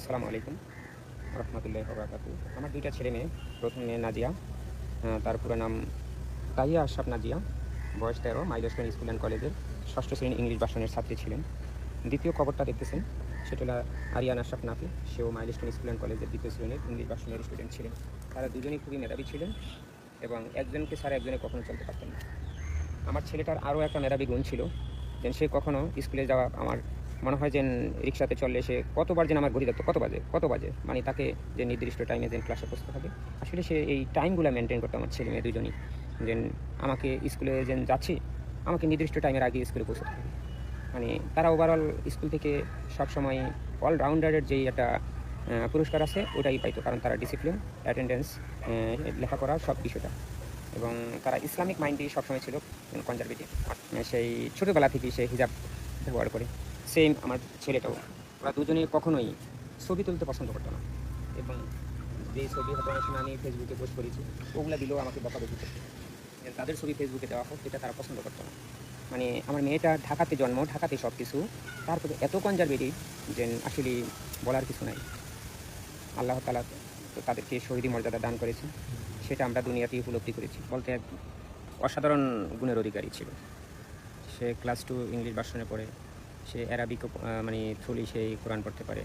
আসসালামু আলাইকুম রহমতুল্লাহ বরাকাত আমার দুইটা ছেলে মেয়ে, প্রথম মেয়ে নাজিয়া তার পুরো নাম তাহিয়া আশরাফ নাজিয়া, বয়স তেরো, মাইলস্টোন স্কুল অ্যান্ড কলেজের ষষ্ঠ শ্রেণি ইংলিশ ভাষণের ছাত্রী ছিলেন। দ্বিতীয় খবরটা দেখতেছেন, সেটা হলো আরিয়ান আশরাফ নাফি, সেও মাইলস্টোন স্কুল অ্যান্ড কলেজের দ্বিতীয় শ্রেণির ইংলিশ ভাষণের স্টুডেন্ট ছিলেন। তারা দুজনেই খুবই মেধাবী ছিলেন এবং একজনকে ছাড়া একজনে কখনো চলতে পারতেন না। আমার ছেলেটার আরও একটা মেধাবী গুণ ছিল যে সে কখনো স্কুলে যাওয়া আমার মনে হয় যে রিক্সাতে চললে সে কতবার যেন আমার ঘড়ি দেখতো কত বাজে কত বাজে? মানে তাকে যে নির্দিষ্ট টাইমে যেন ক্লাসে বসতে হবে। আসলে সে এই টাইমগুলো মেনটেন করতো আমার ছেলে মেয়ে দুজনই। যে আমাকে স্কুলে যেন যাচ্ছি, আমাকে নির্দিষ্ট টাইমের আগে স্কুলে পৌঁছতে হবে। মানে তারা ওভারঅল স্কুল থেকে সবসময় অলরাউন্ডারের যেই একটা পুরস্কার আছে, ওটাই পাইতো। কারণ তারা ডিসিপ্লিন অ্যাটেন্ডেন্স লেখাপড়া, সব বিষয়টা এবং তারা ইসলামিক মাইন্ডই সবসময় ছিল কনজারভেটিভ সেই ছোটোবেলা থেকেই সে হিজাব ব্যবহার করে। সেম আমার ছেলেটাও। ওরা দুজনে কখনোই ছবি তুলতে পছন্দ করতো না। এবং যে ছবি হয়তো অনেক সময় আমি ফেসবুকে পোস্ট করেছি, ওগুলো দিলেও আমাকে বকাবকি করতো যে তাদের ছবি ফেসবুকে দেওয়া হোক, এটা তারা পছন্দ করতো না। মানে আমার মেয়েটা ঢাকাতে জন্ম, ঢাকাতে সব কিছু তারপরে এত কনজারভেটিভ যে আসলে বলার কিছু নাই। আল্লাহ তালা তাদেরকে শহীদি মর্যাদা দান করেছে। সেটা আমরা দুনিয়াতে উপলব্ধি করেছি। বলতে অসাধারণ গুণের অধিকারী ছিল। সে ক্লাস টু ইংলিশ ভার্সনে পড়ে। সে আহ, মানে থ্রুলি সে কোরআন পড়তে পারে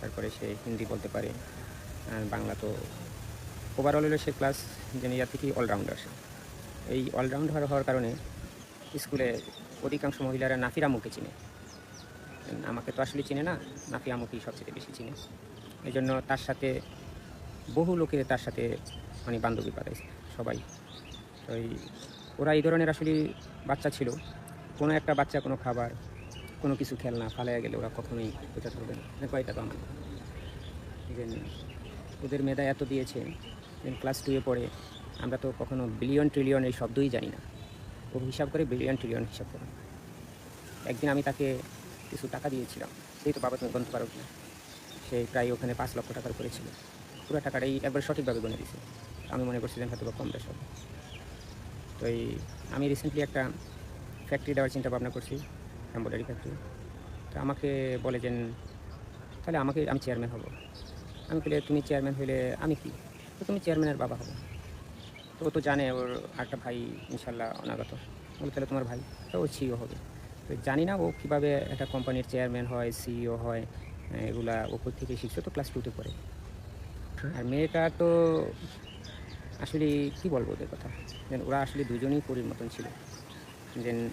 তারপরে সে হিন্দি বলতে পারে বাংলা তো ওভারঅল হলো সে ক্লাস জেনিয়া থেকেই অলরাউন্ডার সে। এই অলরাউন্ডার হওয়ার কারণে স্কুলে অধিকাংশ মহিলারা নাফির আম্মুকে চিনে। আমাকে তো আসলে চিনে না নাফি আম্মুকেই সবচেয়ে বেশি চিনে। এই জন্য তার সাথে বহু লোকে তার সাথে মানে বান্ধবী পাঠাইছে সবাই। তো ওরা এই ধরনের আসলে বাচ্চা ছিল। কোনো একটা বাচ্চা কোনো খাবার কোনো কিছু খেলনা ফালাইয়া গেলে ওরা কখনোই বোঝা ধরবে না। তো আমার Even ওদের মেধা এত দিয়েছে ক্লাস টুয়ে পড়ে, আমরা তো কখনো বিলিয়ন ট্রিলিয়ন এই শব্দই জানি না। ও হিসাব করে বিলিয়ন ট্রিলিয়ন হিসাব করে। একদিন আমি তাকে কিছু টাকা দিয়েছিলাম, সেই তো বাবা তুমি গণতে পারো কিনা? সে প্রায় ওখানে পাঁচ লক্ষ টাকার করেছিল পুরো টাকাটাই একবার সঠিকভাবে গণে দিয়েছে আমি মনে করছিলাম হয়তো বা কম বেশ হবে তো এই, আমি রিসেন্টলি একটা ফ্যাক্টরি দেওয়ার চিন্তা ভাবনা করছি। এম্ব্রয়ডারি ফ্যাক্টরি তো আমাকে বলে যে তাহলে আমাকে আমি চেয়ারম্যান হব। আমি বলে তুমি চেয়ারম্যান হইলে আমি কি? তো তুমি চেয়ারম্যানের বাবা হব। তো ও তো জানে ওর একটা ভাই ইনশাল্লাহ অনাগত। বলে তাহলে তোমার ভাই? তো ও সিও হবে। তো জানি না ও কীভাবে একটা কোম্পানির চেয়ারম্যান হয় সিইও হয় আহ, এগুলা ওপর থেকে শিখছে? তো ক্লাস টুতে পড়ে। আর মেয়েটা তো আসলে কি বলব ওদের কথা? যেন ওরা আসলে দুজনেই পরীর মতন ছিল। যে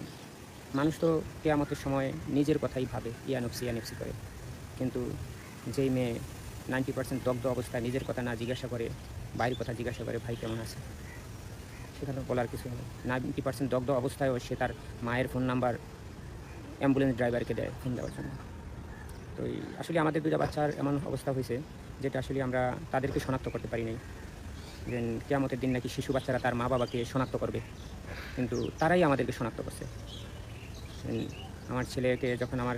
মানুষ তো কেয়ামতের সময় নিজের কথাই ভাবে ইয়ানফসি ইয়ানফসি করে। কিন্তু যেই মেয়ে নাইনটি পার্সেন্ট দগ্ধ অবস্থায় নিজের কথা না জিজ্ঞাসা করে, বাইরের কথা জিজ্ঞাসা করে, ভাই, কেমন আছে? সেখানে বলার কিছু নেই। নাইনটি পার্সেন্ট দগ্ধ অবস্থায়ও সে তার মায়ের ফোন নাম্বার অ্যাম্বুলেন্স ড্রাইভারকে দেয় ফোন দেওয়ার জন্য। তো আসলে আমাদের দুটা বাচ্চার এমন অবস্থা হয়েছে, যেটা আসলে আমরা তাদেরকে শনাক্ত করতে পারি নাই। যে কেয়ামতের দিন নাকি শিশু বাচ্চারা তার মা বাবাকে শনাক্ত করবে। কিন্তু তারাই আমাদেরকে শনাক্ত করছে। আমার ছেলেকে যখন আমার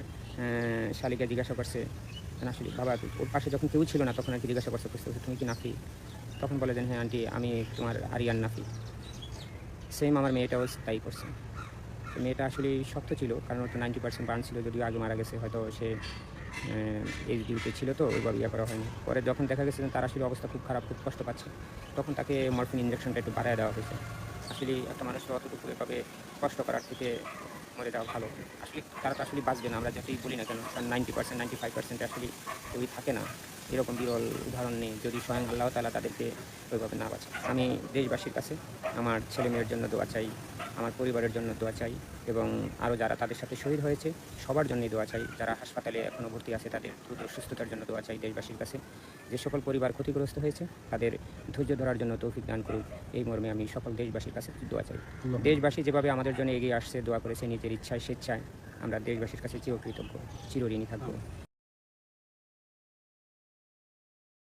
শালিকা জিজ্ঞাসা করছে আসলে? বাবা, ওর পাশে যখন কেউ ছিল না, তখন আর কি জিজ্ঞাসা করছে? তুমি কি নাফি? তখন বলে দেন হ্যাঁ আন্টি, আমি তোমার আরিয়ান নাফি। সেম আমার মেয়েটাও তাই করছে। মেয়েটা আসলে শক্ত ছিল, কারণ তো নাইনটি পার্সেন্ট বার্ন ছিল, যদিও আগে মারা গেছে, হয়তো সে এই ডিউটি ছিল তো, ওইভাবে ইয়ে করা হয়নি। পরে যখন দেখা গেছে যে তার আসলে অবস্থা খুব খারাপ, খুব কষ্ট পাচ্ছে, তখন তাকে মরফিন ইঞ্জেকশনটা একটু বাড়ায় দেওয়া হয়েছে। আসলে একটা মানুষ অতটুকু এভাবে কষ্ট করার থেকে মরে ভালো। আসলে তারা তো আসলে বাঁচবে না, আমরা যতই বলি না কেন ninety percent ninety five percent আসলে কেউই থাকে না। এরকম বিরল উদাহরণ নেই। যদি স্বয়ং আল্লাহ তালা তাদেরকে ওইভাবে না বাঁচে আমি দেশবাসীর কাছে আমার ছেলে মেয়ের জন্য দোয়া চাই আমার পরিবারের জন্য দোয়া চাই এবং আরও যারা তাদের সাথে শহীদ হয়েছে সবার জন্যই দোয়া চাই। যারা হাসপাতালে এখনও ভর্তি আছে তাদের দ্রুত সুস্থতার জন্য দোয়া চাই দেশবাসীর কাছে। যে সকল পরিবার ক্ষতিগ্রস্ত হয়েছে তাদের ধৈর্য ধরার জন্য তৌফিক দান করুক। এই মর্মে আমি সকল দেশবাসীর কাছে দোয়া চাই। দেশবাসী যেভাবে আমাদের জন্য এগিয়ে আসছে দোয়া করেছে নিজের ইচ্ছায় স্বেচ্ছায় আমরা দেশবাসীর কাছে চিরকৃতজ্ঞ চিরঋণী থাকব।